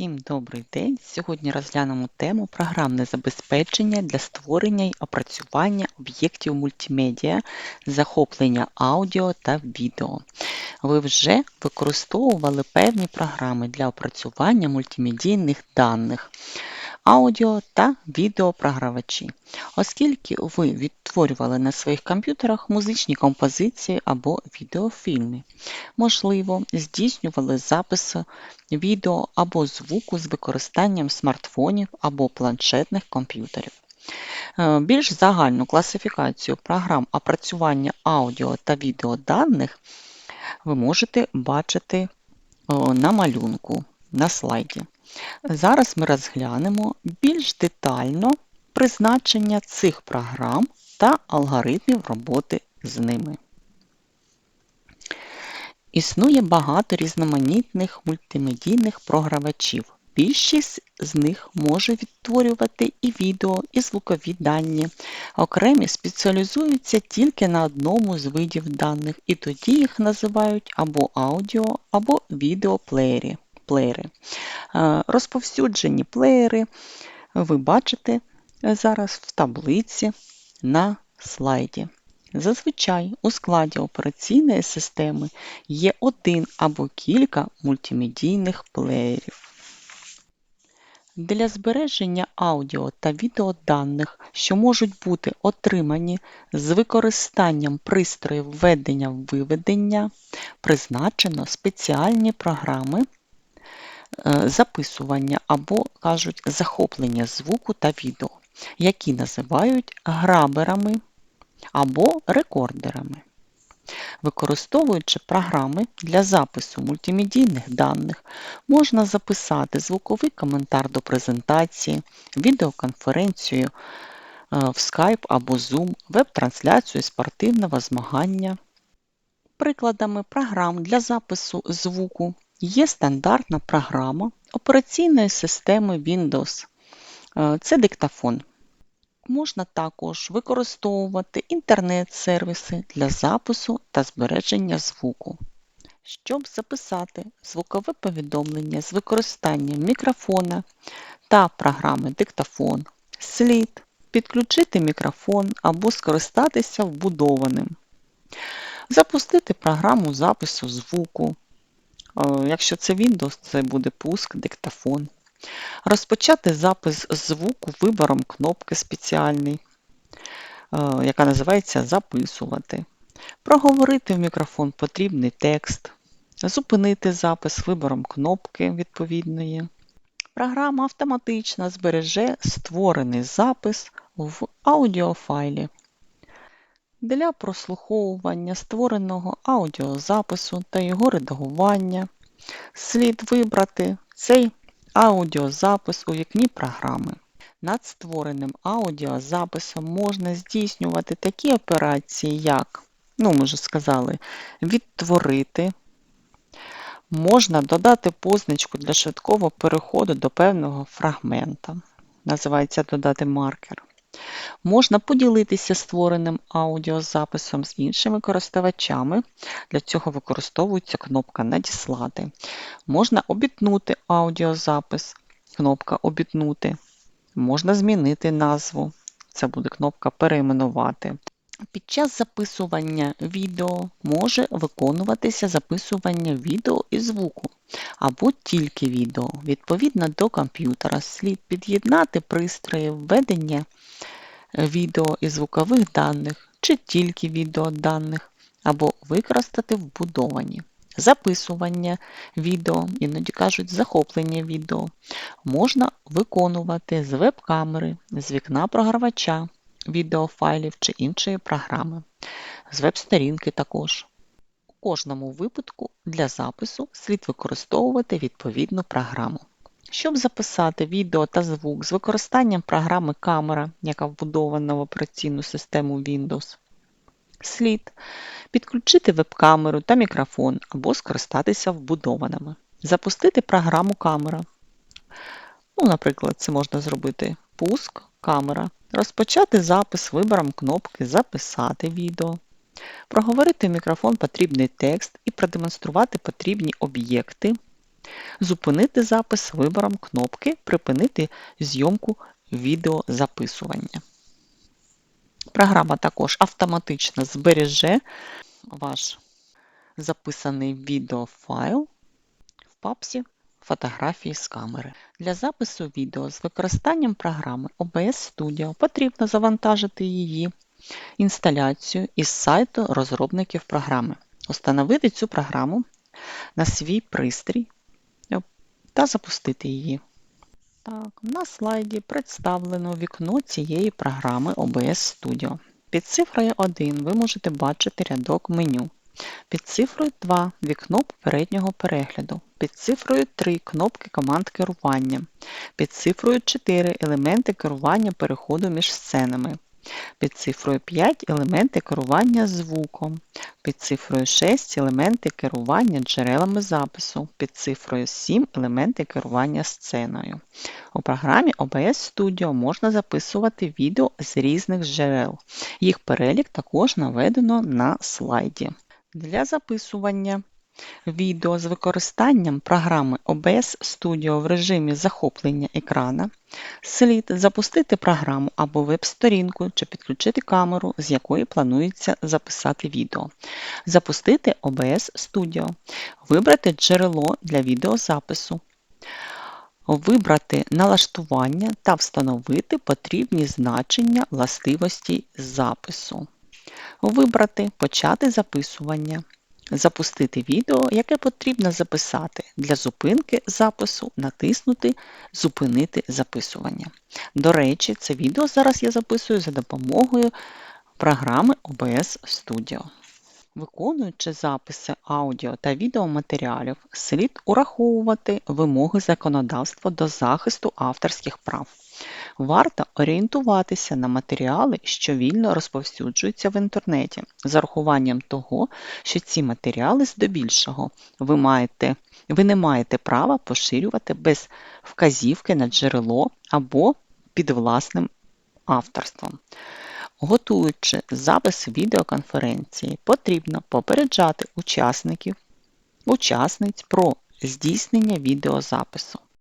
Всім добрий день! Сьогодні розглянемо тему програмне забезпечення для створення й опрацювання об'єктів мультимедіа, захоплення аудіо та відео. Ви вже використовували певні програми для опрацювання мультимедійних даних, аудіо та відеопрогравачі, оскільки ви відтворювали на своїх комп'ютерах музичні композиції або відеофільми. Можливо, здійснювали записи відео або звуку з використанням смартфонів або планшетних комп'ютерів. Е, більш загальну класифікацію програм опрацювання аудіо та відеоданих ви можете бачити на малюнку на слайді. Зараз ми розглянемо більш детально призначення цих програм та алгоритмів роботи з ними. Існує багато різноманітних мультимедійних програвачів. Більшість з них може відтворювати і відео, і звукові дані. Окремі спеціалізуються тільки на одному з видів даних, і тоді їх називають або аудіо, або відеоплеєри. Е, розповсюджені плеєри ви бачите зараз в таблиці на слайді. Зазвичай у складі операційної системи є один або кілька мультимедійних плеєрів. Для збереження аудіо та відеоданих, що можуть бути отримані з використанням пристроїв введення-виведення, призначено спеціальні програми е, записування або, кажуть, захоплення звуку та відео, які називають граберами або рекордерами. Використовуючи програми для запису мультимедійних даних, можна записати звуковий коментар до презентації, відеоконференцію е, в Skype або Zoom, веб-трансляцію спортивного змагання. Прикладами програм для запису звуку є стандартна програма операційної системи Windows. Е, це диктофон. Можна також використовувати інтернет-сервіси для запису та збереження звуку. Щоб записати звукове повідомлення з використанням мікрофона та програми диктофон, слід підключити мікрофон або скористатися вбудованим, запустити програму запису звуку. Якщо це Windows, це буде пуск диктофон. Розпочати запис звуку вибором кнопки спеціальний, е, яка називається Записувати. Проговорити в мікрофон потрібний текст, зупинити запис вибором кнопки відповідної. Програма автоматично збереже створений запис в аудіофайлі. Для прослуховування створеного аудіозапису та його редагування слід вибрати цей Аудіозапис у вікні програми. Над створеним аудіозаписом можна здійснювати такі операції, як, ну, ми вже сказали, відтворити. Можна додати позначку для швидкого переходу до певного фрагмента. Називається додати маркер. Можна поділитися створеним аудіозаписом з іншими користувачами. Для цього використовується кнопка Надіслати. Можна обітнути аудіозапис, кнопка Обітнути. Можна змінити назву. Це буде кнопка Перейменувати. Під час записування відео може виконуватися записування відео і звуку, або тільки відео. Відповідно до комп'ютера слід під'єднати пристрої введення відео і звукових даних, чи тільки відеоданих, або використати вбудовані. Записування відео, іноді кажуть, захоплення відео, можна виконувати з веб-камери, з вікна програвача, відеофайлів чи іншої програми, з веб-сторінки також. Кожному випадку для запису слід використовувати відповідну програму. Щоб записати відео та звук з використанням програми камера, яка вбудована в операційну систему Windows, слід підключити веб-камеру та мікрофон або скористатися вбудованими. Запустити програму камера. Ну, Наприклад, це можна зробити пуск, камера, розпочати запис вибором кнопки Записати відео, проговорити в мікрофон потрібний текст і продемонструвати потрібні об'єкти Зупинити запис вибором кнопки Припинити зйомку відеозаписування. Програма також автоматично збереже ваш записаний відеофайл в папці фотографії з камери. Для запису відео з використанням програми OBS Studio потрібно завантажити її інсталяцію із сайту розробників програми, установити цю програму на свій пристрій та запустити її. Так, На слайді представлено вікно цієї програми OBS Studio. Під цифрою 1 ви можете бачити рядок меню. Під цифрою 2 вікно попереднього перегляду. Під цифрою 3 кнопки команд керування. Під цифрою 4 елементи керування переходу між сценами. Під цифрою 5 елементи керування звуком. Під цифрою 6 елементи керування джерелами запису. Під цифрою 7 елементи керування сценою. У програмі OBS Studio можна записувати відео з різних джерел. Їх перелік також наведено на слайді. Для записування відео з використанням програми OBS Studio в режимі захоплення екрана слід запустити програму або веб-сторінку чи підключити камеру, з якої планується записати відео. Запустити OBS Studio, вибрати джерело для відеозапису, вибрати налаштування та встановити потрібні значення властивості запису. Вибрати Почати записування. Запустити відео, яке потрібно записати. Для зупинки запису натиснути Зупинити записування. До речі, це відео зараз я записую за допомогою програми OBS Studio. Виконуючи записи аудіо та відеоматеріалів, слід ураховувати вимоги законодавства до захисту авторських прав. Варто орієнтуватися на матеріали, що вільно розповсюджуються в інтернеті, з урахуванням того, що ці матеріали здебільшого ви, маєте, ви не маєте права поширювати без вказівки на джерело або під власним авторством. Готуючи запис відеоконференції, потрібно попереджати учасників, учасниць про здійснення відеозапису.